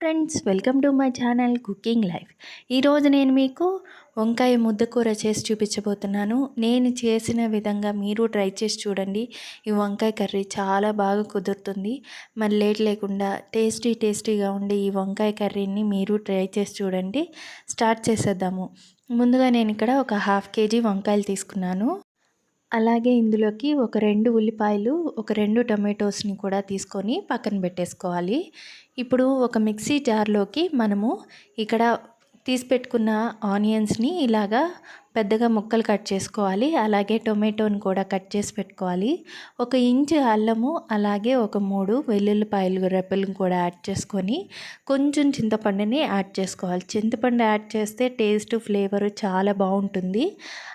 Friends welcome to my channel cooking life ఈరోజు నేను మీకు వంకాయ ముద్దకూర చేసి చూపించబోతున్నాను. నేను చేసిన విధంగా మీరు ట్రై చేసి చూడండి. ఈ వంకాయ కర్రీ చాలా బాగా కుదురుతుంది. మరి లేట్ లేకుండా టేస్టీ టేస్టీగా ఉండే ఈ వంకాయ కర్రీని మీరు ట్రై చేసి చూడండి. స్టార్ట్ చేసేద్దాము. ముందుగా నేను ఇక్కడ ఒక హాఫ్ కేజీ వంకాయలు తీసుకున్నాను. అలాగే ఇందులోకి ఒక రెండు ఉల్లిపాయలు ఒక రెండు టొమాటోస్ని కూడా తీసుకొని పక్కన పెట్టేసుకోవాలి. ఇప్పుడు ఒక మిక్సీ జార్లోకి మనము ఇక్కడ తీసి పెట్టుకున్న ఆనియన్స్ని ఇలాగా పెద్దగా ముక్కలు కట్ చేసుకోవాలి. అలాగే టొమాటోని కూడా కట్ చేసి పెట్టుకోవాలి. ఒక ఇంచు అల్లము అలాగే ఒక మూడు వెల్లుల్లిపాయలు రెప్పలను కూడా యాడ్ చేసుకొని కొంచెం చింతపండుని యాడ్ చేసుకోవాలి. చింతపండు యాడ్ చేస్తే టేస్ట్ ఫ్లేవర్ చాలా బాగుంటుంది.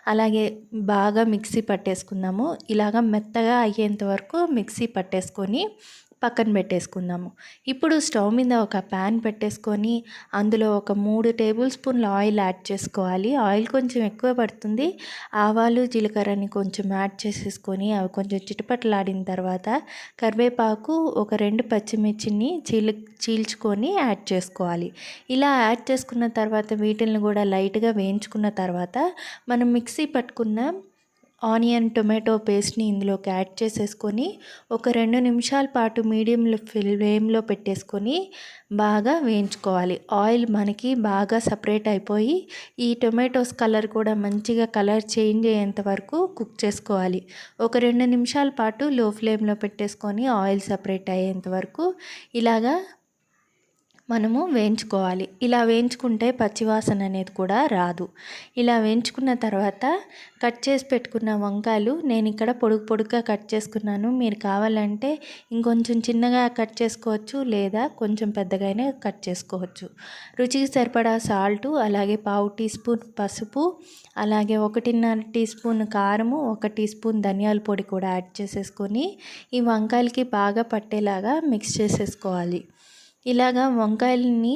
అలాగే బాగా మిక్సీ పట్టేసుకుందాము. ఇలాగ మెత్తగా అయ్యేంత వరకు మిక్సీ పట్టేసుకొని పక్కన పెట్టేసుకుందాము. ఇప్పుడు స్టవ్ మీద ఒక ప్యాన్ పెట్టేసుకొని అందులో ఒక మూడు టేబుల్ స్పూన్ల ఆయిల్ యాడ్ చేసుకోవాలి. ఆయిల్ కొంచెం ఎక్కువ పడుతుంది. ఆవాలు జీలకర్రని కొంచెం యాడ్ చేసేసుకొని అవి కొంచెం చిటపట్లాడిన తర్వాత కరివేపాకు ఒక రెండు పచ్చిమిర్చిని చీల్ చీల్చుకొని యాడ్ చేసుకోవాలి. ఇలా యాడ్ చేసుకున్న తర్వాత వీటిని కూడా లైట్గా వేయించుకున్న తర్వాత మనం మిక్సీ పట్టుకున్న ఆనియన్ టొమాటో పేస్ట్ని ఇందులోకి యాడ్ చేసేసుకొని ఒక రెండు నిమిషాల పాటు మీడియంలో ఫ్లేమ్లో పెట్టేసుకొని బాగా వేయించుకోవాలి. ఆయిల్ మనకి బాగా సపరేట్ అయిపోయి ఈ టొమాటోస్ కలర్ కూడా మంచిగా కలర్ చేంజ్ అయ్యేంత వరకు కుక్ చేసుకోవాలి. ఒక రెండు నిమిషాల పాటు లో ఫ్లేమ్లో పెట్టేసుకొని ఆయిల్ సపరేట్ అయ్యేంత వరకు ఇలాగా మనము వేయించుకోవాలి. ఇలా వేయించుకుంటే పచ్చివాసన అనేది కూడా రాదు. ఇలా వేయించుకున్న తర్వాత కట్ చేసి పెట్టుకున్న వంకాయలు నేను ఇక్కడ పొడుగు పొడుగ్గా కట్ చేసుకున్నాను. మీరు కావాలంటే ఇంకొంచెం చిన్నగా కట్ చేసుకోవచ్చు లేదా కొంచెం పెద్దగానే కట్ చేసుకోవచ్చు. రుచికి సరిపడా సాల్టు అలాగే పావు టీ స్పూన్ పసుపు అలాగే ఒకటిన్నర టీ స్పూన్ కారము ఒక టీ స్పూన్ ధనియాల పొడి కూడా యాడ్ చేసేసుకొని ఈ వంకాయలకి బాగా పట్టేలాగా మిక్స్ చేసేసుకోవాలి. ఇలాగా వంకాయలని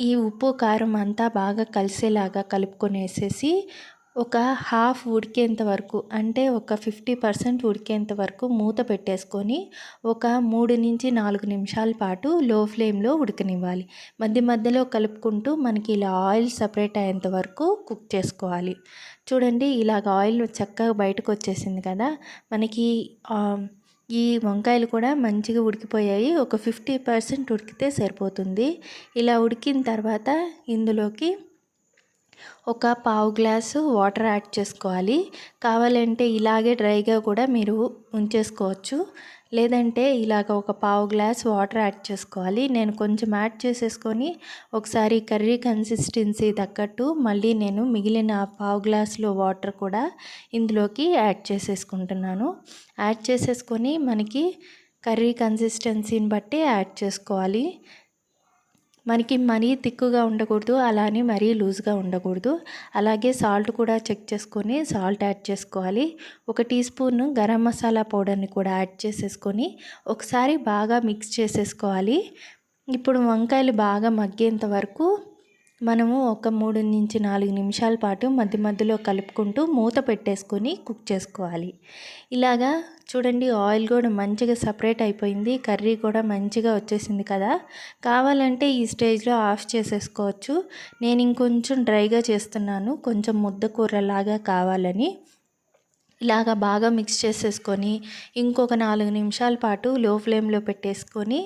ఈ ఉప్పు కారం అంతా బాగా కలిసేలాగా కలుపుకొనేసేసి ఒక హాఫ్ ఉడికేంత వరకు అంటే ఒక ఫిఫ్టీ పర్సెంట్ ఉడికేంత వరకు మూత పెట్టేసుకొని ఒక మూడు నుంచి నాలుగు నిమిషాల పాటు లో ఫ్లేమ్లో ఉడకనివ్వాలి. మధ్య మధ్యలో కలుపుకుంటూ మనకి ఇలా ఆయిల్ సపరేట్ అయ్యేంత వరకు కుక్ చేసుకోవాలి. చూడండి ఇలాగ ఆయిల్ చక్కగా బయటకు వచ్చేసింది కదా మనకి ఈ వంకాయలు కూడా మంచిగా ఉడికిపోయాయి. ఒక ఫిఫ్టీ పర్సెంట్ ఉడికితే సరిపోతుంది. ఇలా ఉడికిన తర్వాత ఇందులోకి ఒక పావు గ్లాసు వాటర్ యాడ్ చేసుకోవాలి. కావాలంటే ఇలాగే డ్రైగా కూడా మీరు ఉంచేసుకోవచ్చు. లేదంటే ఇలాగ ఒక పావు గ్లాస్ వాటర్ యాడ్ చేసుకోవాలి. నేను కొంచెం యాడ్ చేసేసుకొని ఒకసారి కర్రీ కన్సిస్టెన్సీ తగ్గట్టు మళ్ళీ నేను మిగిలిన పావు గ్లాసులో వాటర్ కూడా ఇందులోకి యాడ్ చేసేసుకుంటున్నాను. యాడ్ చేసేసుకొని మనకి కర్రీ కన్సిస్టెన్సీని బట్టి యాడ్ చేసుకోవాలి. మనకి మరీ తిక్కుగా ఉండకూడదు అలానే మరీ లూజ్గా ఉండకూడదు. అలాగే సాల్ట్ కూడా చెక్ చేసుకొని సాల్ట్ యాడ్ చేసుకోవాలి. ఒక టీ స్పూన్ గరం మసాలా పౌడర్ని కూడా యాడ్ చేసేసుకొని ఒకసారి బాగా మిక్స్ చేసేసుకోవాలి. ఇప్పుడు వంకాయలు బాగా మగ్గేంత వరకు మనము ఒక మూడు నుంచి నాలుగు నిమిషాల పాటు మధ్య మధ్యలో కలుపుకుంటూ మూత పెట్టేసుకొని కుక్ చేసుకోవాలి. ఇలాగా చూడండి ఆయిల్ కూడా మంచిగా సపరేట్ అయిపోయింది. కర్రీ కూడా మంచిగా వచ్చేసింది కదా. కావాలంటే ఈ స్టేజ్లో ఆఫ్ చేసేసుకోవచ్చు. నేను ఇంకొంచెం డ్రైగా చేస్తున్నాను. కొంచెం ముద్ద కూరలాగా కావాలని. ఇలాగా బాగా మిక్స్ చేసేసుకొని ఇంకొక నాలుగు నిమిషాల పాటు లో ఫ్లేమ్లో పెట్టేసుకొని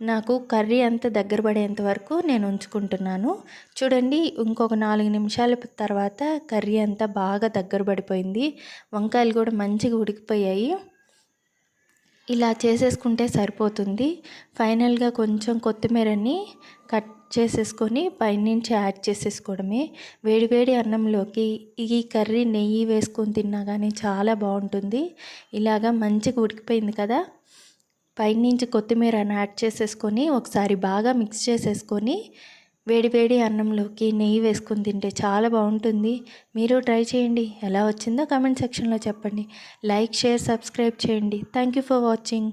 నాకు కర్రీ అంతా దగ్గర పడేంత వరకు నేను ఉంచుకుంటున్నాను. చూడండి ఇంకొక నాలుగు నిమిషాల తర్వాత కర్రీ అంతా బాగా దగ్గర పడిపోయింది. వంకాయలు కూడా మంచిగా ఉడికిపోయాయి. ఇలా చేసేసుకుంటే సరిపోతుంది. ఫైనల్గా కొంచెం కొత్తిమీరని కట్ చేసేసుకొని పైనుంచి యాడ్ చేసేసుకోవడమే. వేడివేడి అన్నంలోకి ఈ కర్రీ నెయ్యి వేసుకొని తిన్నా కానీ చాలా బాగుంటుంది. ఇలాగా మంచిగా ఉడికిపోయింది కదా? పైనుంచి కొత్తిమీరను యాడ్ చేసేసుకొని ఒకసారి బాగా మిక్స్ చేసేసుకొని వేడివేడి అన్నంలోకి నెయ్యి వేసుకొని తింటే చాలా బాగుంటుంది. మీరు ట్రై చేయండి. ఎలా వచ్చిందో కామెంట్ సెక్షన్లో చెప్పండి. లైక్ షేర్ సబ్స్క్రైబ్ చేయండి. Thank you for watching